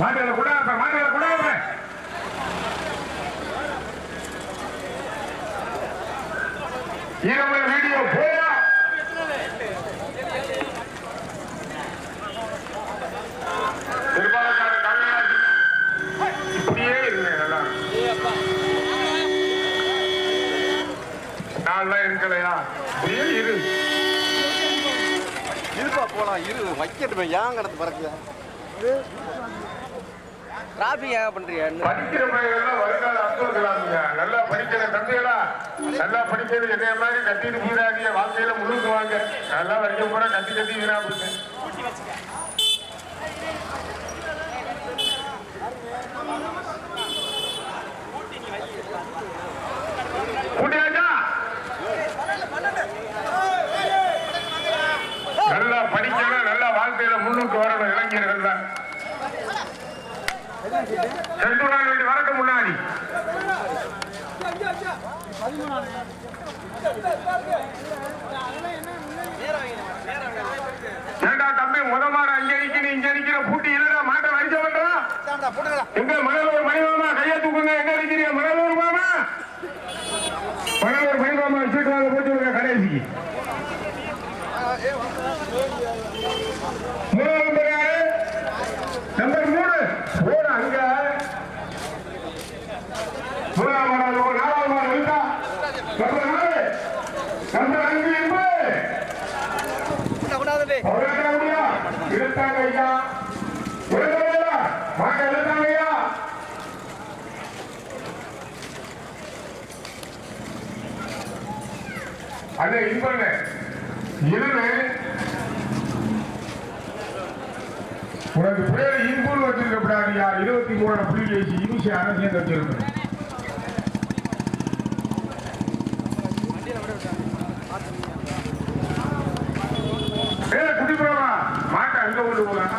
மாடுகளை கூட மாடுகளை கூட இருபது வீடியோ போயா இப்படியே இருங்க நல்லா. நான்லாம் இரு. இருப்பா போலாம். இரு வைக்கட்டுமே. ஏன் கிடந்து டிராஃபிக் ஏன் பண்றீங்க? படிக்கிற பையன்லாம் வருங்கால அப்துல் கலாமுங்க. நல்லா படிக்கிற தந்தைகளா நல்லா படிக்கிறது என்ன மாதிரி கட்டிட்டு போயிடாதீங்க வாழ்க்கையில முழுக்க வாங்க நல்லா வரைக்கும் போற கட்டி கட்டி வீணா போச்சு இது பண்ணுங்க இருளு. உனக்கு பேர் இன்புன்னு வச்சிருக்கப்படாது யார்? இருபத்தி மூணு புள்ளி வச்சு இனிஷி அரசியல் வச்சிருக்கணும் மாட்டா அங்க கொண்டு போலாம்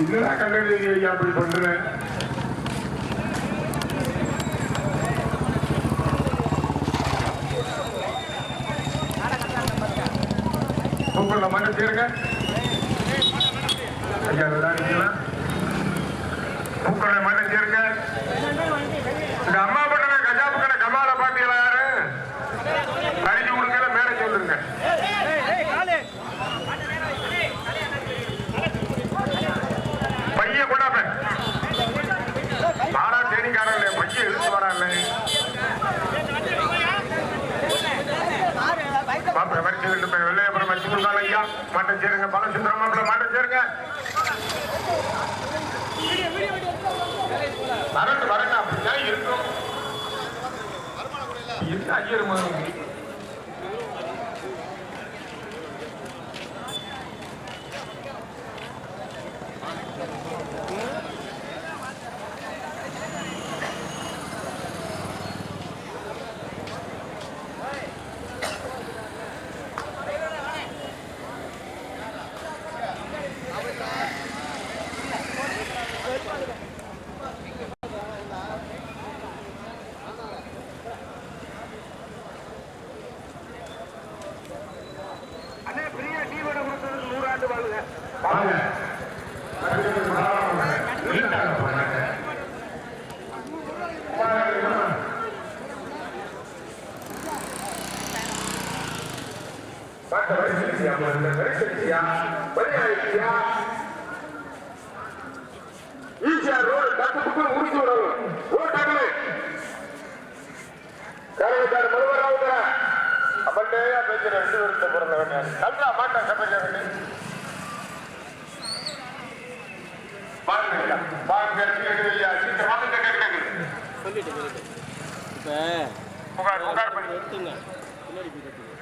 இல்லடா கண்டடி ஐயா அப்படி பண்றேன் சேர்க்க ஐயா விளாடி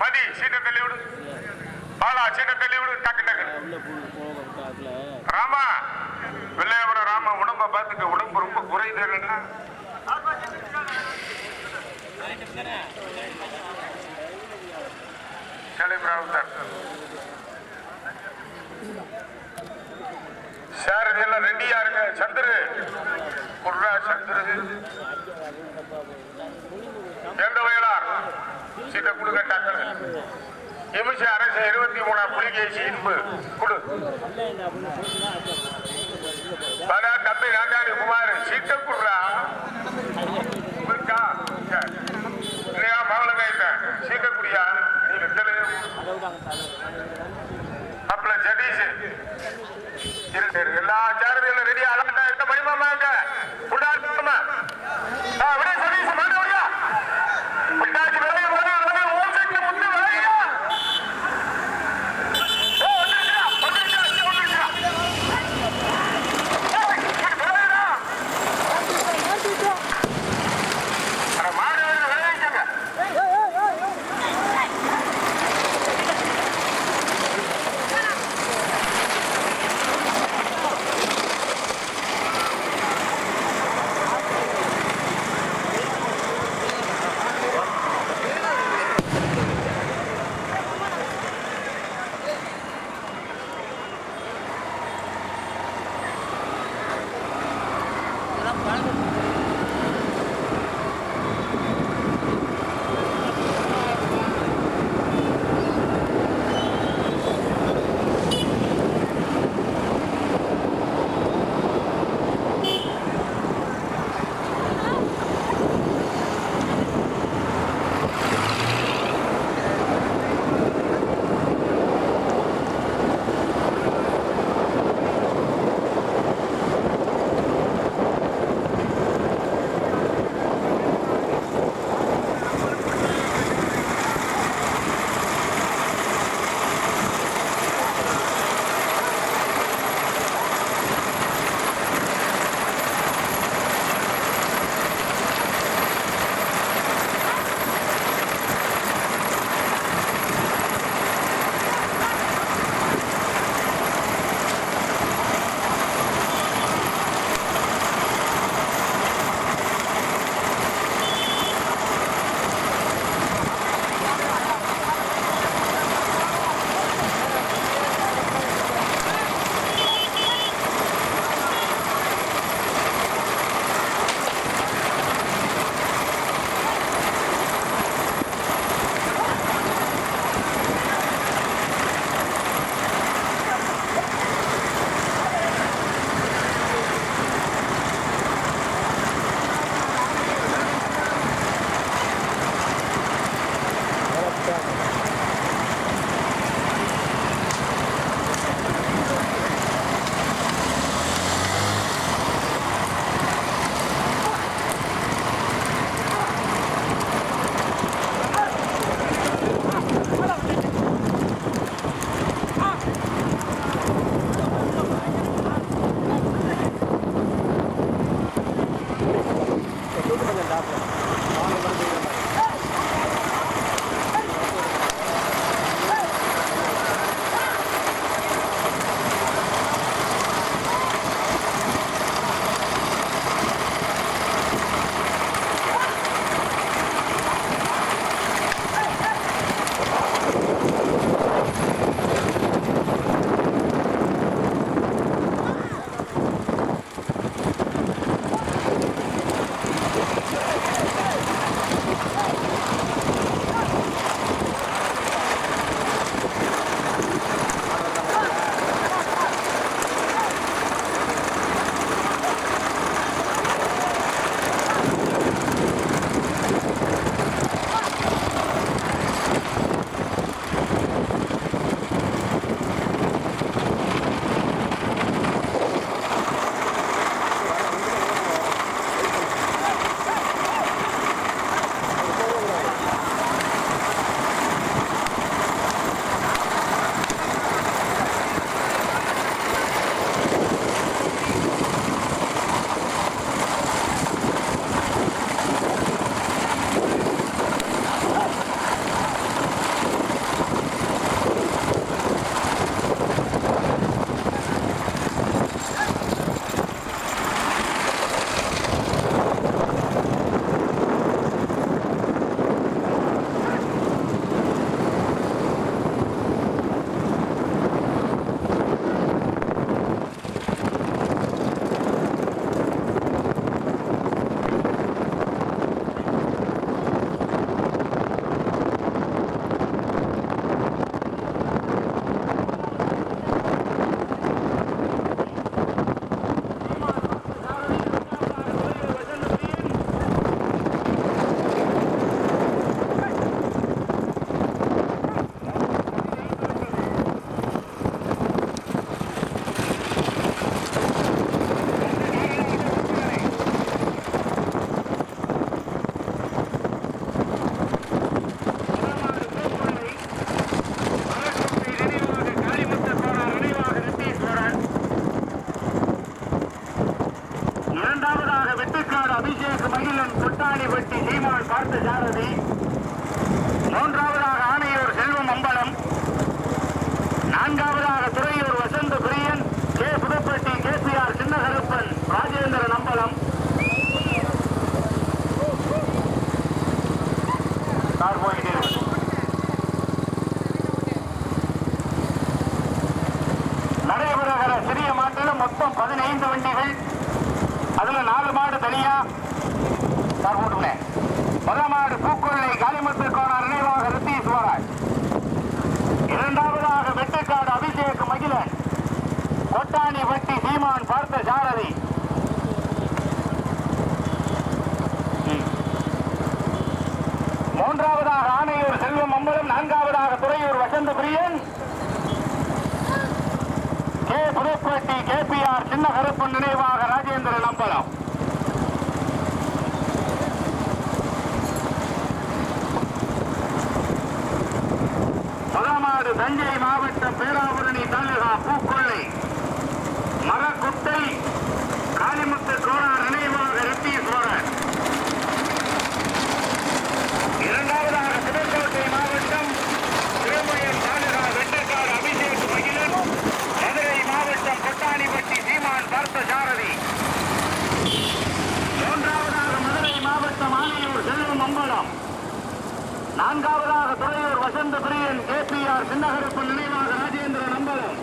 மதி சீட்டை தள்ளி விடு. பாலா சீட்டை தள்ளி விடு டக்கு டக்கு. ராமா வெள்ளையாபுரம் ராமா உடம்ப பார்த்துக்க உடம்பு ரொம்ப குறைதேன்னா சார் இதெல்லாம் ரெண்டியா இருக்க? சந்திரு. குர்ரா சந்திரு. எந்த வயல சீட்டை கொடுக்க டக்குனு எமிசி அரசு இருபத்தி மூணாம் புலிகேசி இன்பு குடு. தம்பி நாட்டாளி குமார் சீட்டை குடுறா. இருக்கா இல்லையா மகளங்க சீட்டை குடியா? அப்பல ஜடீஷ் இருக்கு எல்லா சாரதிகளும் பார்த்த சாரதி மூன்றாவதாக ஆணையூர் செல்வம் அம்பலம் நான்காவதாக Thuraiyur Vasantha Priyan K. Pudupatti K. P R. Chinnakaruppan Rajendran Ambalam. Car போயிட்டே நடைபெறுகிற சிறிய மாட்டில் மொத்தம் பதினைந்து வண்டிகள். அதுல நாலு மாடு தனியா சார் போட்டுனேன் முதல் மாடு பூக்கொள்ளை காளிமுத்து கோணார் நினைவாக ரித்தீஷ் வராஜ் இரண்டாவதாக வெட்டுக்காடு அபிஷேக் மகிழன் பட்டாணி பட்டி சீமான் பார்த்த சாரதி. மூன்றாவதாக ஆணையூர் செல்வம் அம்பலம் நான்காவதாக துறையூர் வசந்த பிரியன். கே. புதுப்பட்டி ஆர். சின்ன கருப்பு நினைவாக ராஜேந்திரன் அம்பலம். முதமாடு தஞ்சை மாவட்டம் பேராவூரணி தாலுகா பூக்கொள்ளை மரக்குட்டை காளிமுத்து கோணார் நினைவாக ரெட்டீஸ்வரன் இரண்டாவதாக புதுக்கோட்டை மாவட்டம் திருமயம் தாலுகா வெட்டுக்காடு அபிஷேக் மகிழன் மதுரை மாவட்டம் கொட்டாணிப்பட்டி சீமான் பார்த்த சாரதி மூன்றாவதாக மதுரை மாவட்டம் ஆனையூர் செல்வம் அம்பலம் நான்காவதாக துறையூர் வசந்த பிரியன் ஆர் சின்னகருப்பு நினைவாக ராஜேந்திரன் அம்பலம்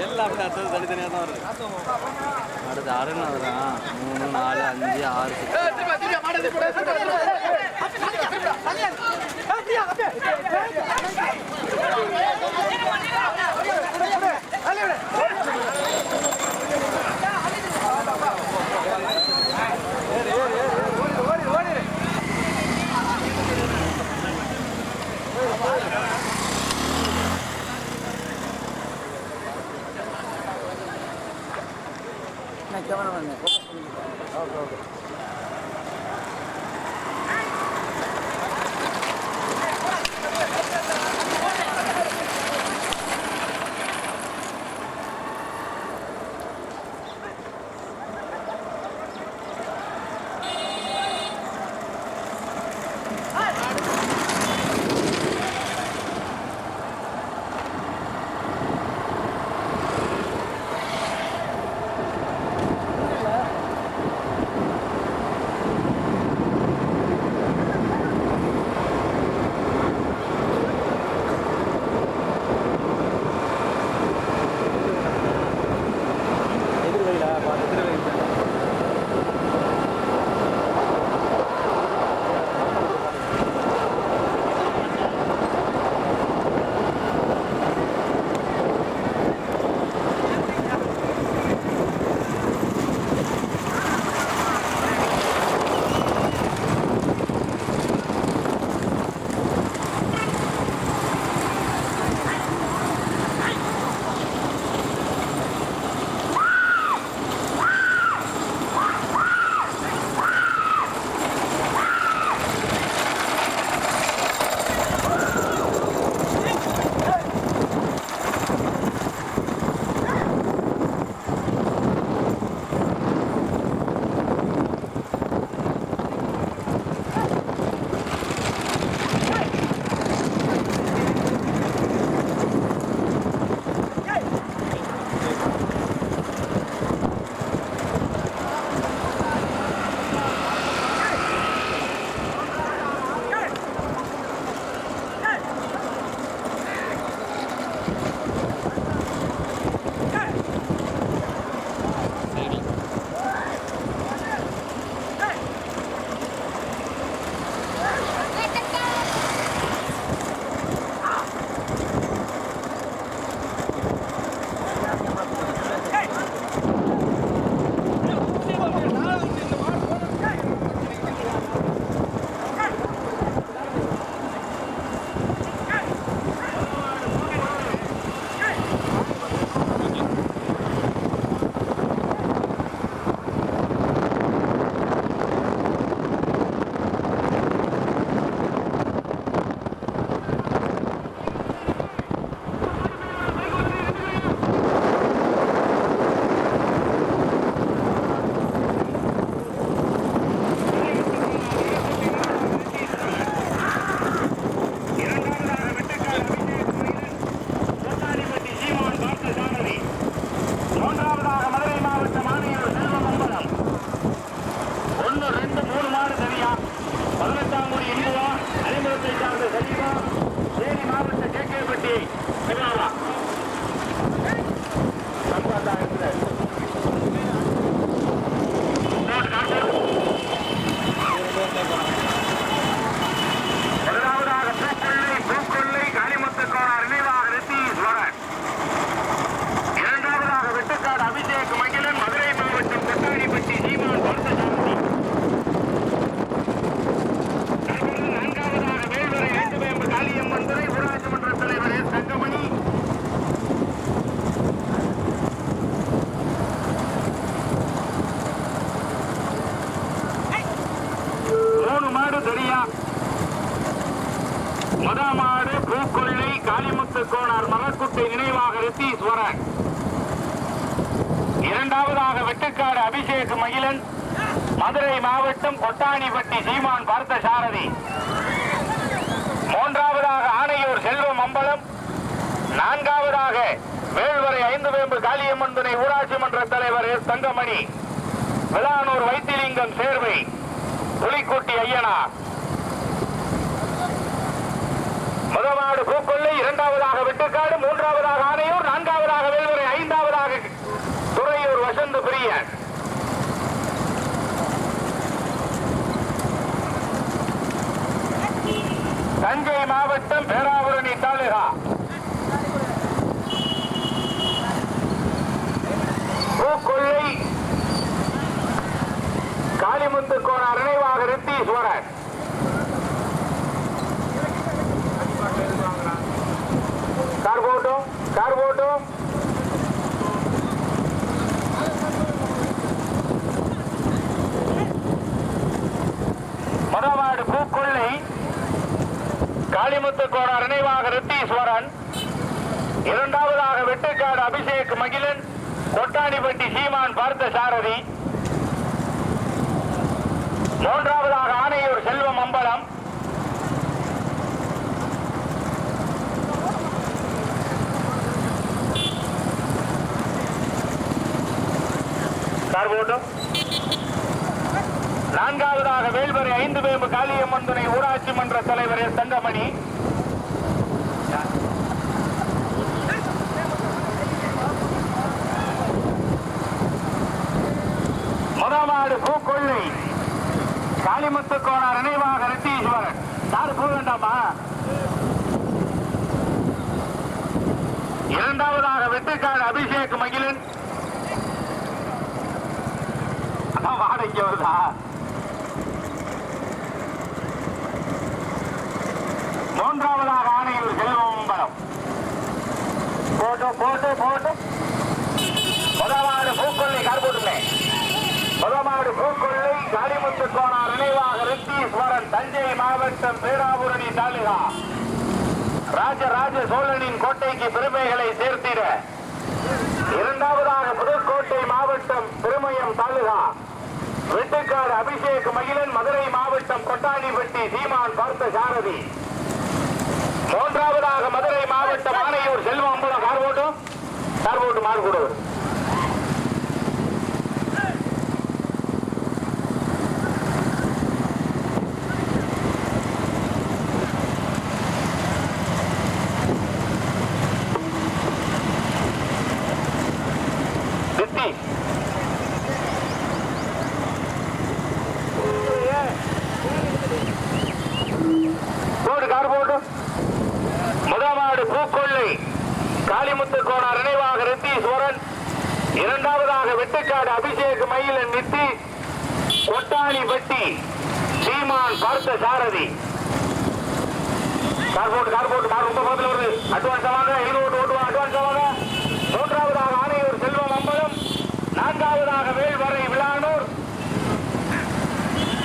எல்லாம் அடுத்தது தனித்தனியாக தான் வருது அடுத்து அருணாவது தான் மூணு நாலு அஞ்சு ஆறு நான் கேமரா முதமாடு பூக்கொள்ளை காளிமுத்து கோணார் மலக்குட்டை நினைவாக ரித்தீஸ்வரன். இரண்டாவதாக வெட்டுக்காடு அபிஷேக் மகிழன். மதுரை மாவட்டம் கொட்டாணிப்பட்டி சீமான் பார்த்த சாரதி மூன்றாவதாக ஆணையூர் செல்வம் அம்பலம். நான்காவதாக வேல்வரை ஐந்து வேம்பு காளியம்மன் துணை ஊராட்சி மன்ற தலைவர் எஸ் தங்கமணி. விளானூர் வைத்திலிங்கம் சேர்வை. புலிக்குட்டி ஐயனார். முதலாவது பூக்கொள்ளை இரண்டாவதாக வெட்டுக்காடு மூன்றாவதாக ஆனையூர் நான்காவதாக வேல்முறை ஐந்தாவதாக துறையூர் வசந்த பிரியன். தஞ்சை மாவட்டம் பேராவூரணி தாலுகா. பூக்கொள்ளை காளிமுத்து கோணார் நினைவாக ரித்தீஸ்வரன் கார் போட்டும். மதவாடு பூக்கொள்ளை காளிமுத்து கோடார் நினைவாக ரித்தீஸ்வரன் இரண்டாவதாக வெட்டுக்காடு அபிஷேக் மகிழன் கொட்டாணிப்பட்டி சீமான் பார்த்த சாரதி. மூன்றாம் கார் போட்டும் நான்காவதாக வேல்வரை ஐந்து வேம்பு காளியம்மன் துணை ஊராட்சி மன்ற தலைவர் எஸ். தங்கமணி. முதமாடு பூக்கொள்ளை. காளிமுத்து கோணார் நினைவாக ரித்தீஸ்வரன் யாரு போக வேண்டாமா இரண்டாவதாக வெட்டுக்காடு அபிஷேக் மகிழன். அதான் வாடகைக்கு வருதா மூன்றாவதாக Anaiyur Selvambalam photo photo photo. முதலாவது பூக்கொள்ளை கார் போட்டுமே முதலாவது பூக்கொள்ளை காளிமுத்து கோணார் நினைவாக ரித்தீஸ்வரன் தஞ்சை மாவட்டம் பேராபுரணி தாலுகா. ராஜராஜ சோழனின் கோட்டைக்கு பெருமைகளை சேர்த்திட. இரண்டாவதாக புதுக்கோட்டை மாவட்டம் திருமயம் தாலுகா. வெட்டுக்கார் அபிஷேக் மகிழன் மதுரை மாவட்டம் கொட்டாணிப்பட்டி சீமான் பார்த்த சாரதி மூன்றாவதாக மதுரை மாவட்டம் ஆணையூர் செல்வம் அம்பலம் கார் ஓட்டும். கார் ஓட்டு மாறு கூடுவது சித்தி போடு கார் போட்டு முதலாவது பூக்கொள்ளை காளிமுத்து கோணார் நினைவாக ரித்தீஸ்வரன் இரண்டாவதாக வெட்டுக்காடு அபிஷேக் மயிலன் நித்தி கொட்டாணி பட்டி சீமான் பார்த்த சாரதி கார் போட்டு கார் போட்டு கார் ரொம்ப பக்கத்தில் வருது அட்வான்ஸ் வாங்க இது ஓட்டு ஓட்டுவாங்க அட்வான்ஸ் வாங்க மூன்றாவதாக ஆணையூர் செல்வம் அம்பலம் நான்காவதாக வேல்வரை விளானூர்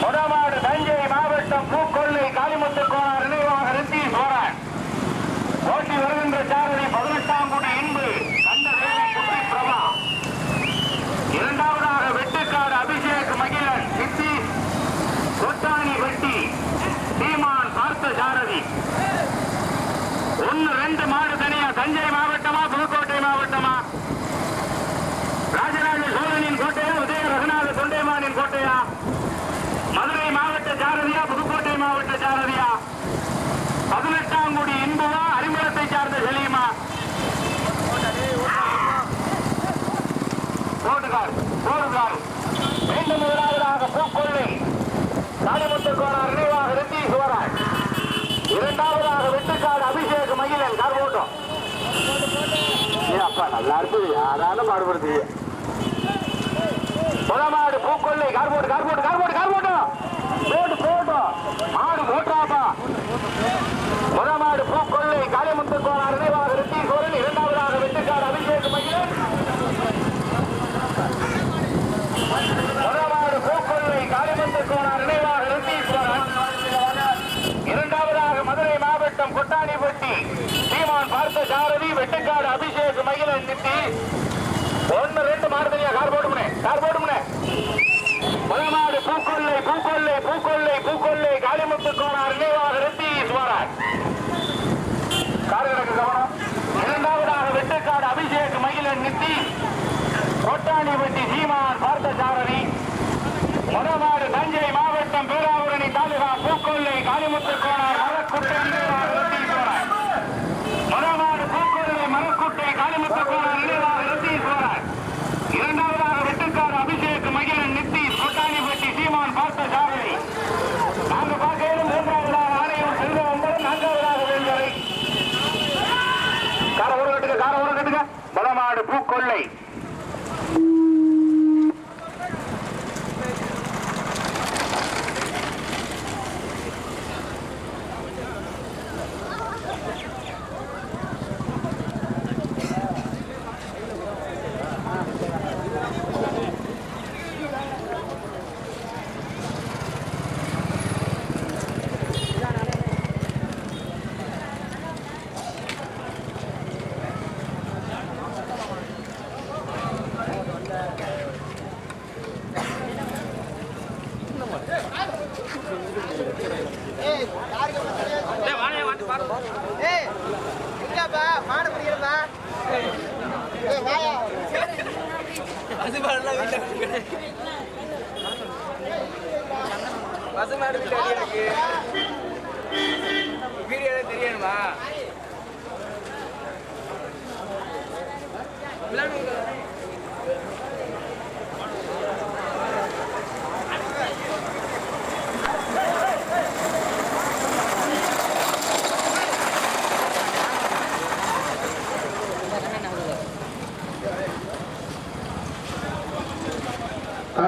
முதமாடு தஞ்சை மாவட்டம் பூக்கொள்ளை காளிமுத்து கோணார் நினைவாக ரித்தீஸ்வரன் ஓட்டி வருகின்ற சாரதி பதினெட்டாம் குடி இன்பு கண்ட தேவி குட்டி பிரபா இரண்டாவதாக வெட்டுக்காடு அபிஷேக் மகிழன் சித்தி கொட்டாணி வெட்டி சீமான் பார்த்த சாரதி ஒன்னு ரெண்டு மாடு தனியா தஞ்சை மாவட்டமா புதுக்கோட்டை மாவட்டமா? ராஜராஜ சோழனின் கோட்டையா உதய ரகுநாத தொண்டைமானின் கோட்டையா? மதுரை மாவட்ட சாரதியா புதுக்கோட்டை மாவட்ட சாரதியா பதினெட்டாம் குடி இன்புவா அறிமுகத்தை சார்ந்த செலியுமா போட்டுக்கார் போடுகார் மீண்டும் முதலாவதாக பூக்கொள்ளை காளிமுத்து கோணார் நினைவாக ரித்தீஸ்வரன் இரண்டாவதாக வெட்டுக்காடு அபிஷேக் மகிழன் கார் போட்டோம் அப்பா நல்லா இருக்குது. யாராலும் பாடுபடுத்து முதமாடு பூக்கொள்ளை கார் போட்டு கார்போட்டு போட்டு கார் போட்டு கார் போட்டோம் போட்டு போட்டோம் மாடு போட்டாப்பா முதமாடு பூக்கொள்ளை காளிமுத்து கோணார் நினைவாக ரித்தீஸ்வரன் இரண்டாவதாக வெட்டுக்காடு அபிஷேக் மகிழன் முதலாவது பூக்கொள்ளை காளிமந்து கோணார் நினைவாக ரித்தீஸ்வரன் இரண்டாவதாக மதுரை மாவட்டம் கொட்டாணிப்பட்டி சீமான் பார்த்த சாரதி வெட்டுக்காடு ஒன்னு ரெண்டு மாடுதலியா கார் போடுமுனே கார் போடுமுனே. காளிமுத்து கோணார் நினைவாக ரித்தீஸ்வரன் கார் கிடக்கு கவனம். இரண்டாவதாக வெட்டுக்காடு அபிஷேக் மகிழன் நித்தி. கொட்டாணிப்பட்டி சீமான் பார்த்த சாரதி முதமாடு தஞ்சை மாவட்டம் பேராவூரணி தாலுகா பூக்கொள்ளை காளிமுத்து கோணார் மரக்குட்டை நினைவாக ரித்தீஸ்வரன் முதமாடு பூக்கொள்ளை மரக்குட்டை காளிமுத்து கோணார் நினைவாக ரித்தீஸ்வரன் இரண்டாவதாக வெட்டுக்காடு அபிஷேக் மகிழன் நித்தி கொட்டாணிப்பட்டி சீமான் பார்த்த சாரதி நான்கு பார்க்கையிலும் மூன்றாவதாக ஆணையம் செல்வ ஒன்பது நான்காவதாக வேந்தரை கார ஊற கட்டுங்க கார ஊற கட்டுங்க முதமாடு பூக்கொள்ளை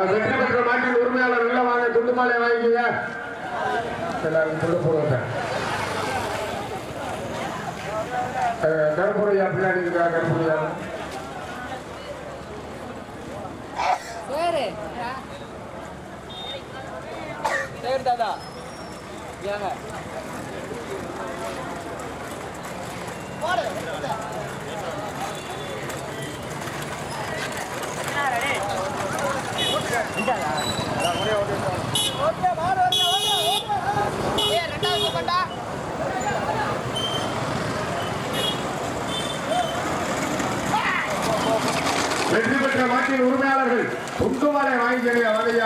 வெற்றி பெற்ற மாட்டின் உரிமையாளர் உள்ள வாங்க துண்டு மாலை வாங்கிக்கங்க. எல்லாரும் துண்டு போடுவாங்க கருப்புடையா பின்னாடி இருக்கா கருப்புடையா சரி தாதா ஏங்க. வெற்றி பெற்ற மாட்டின் உரிமையாளர்கள் துண்டு வாங்கி வாங்கிக்கங்க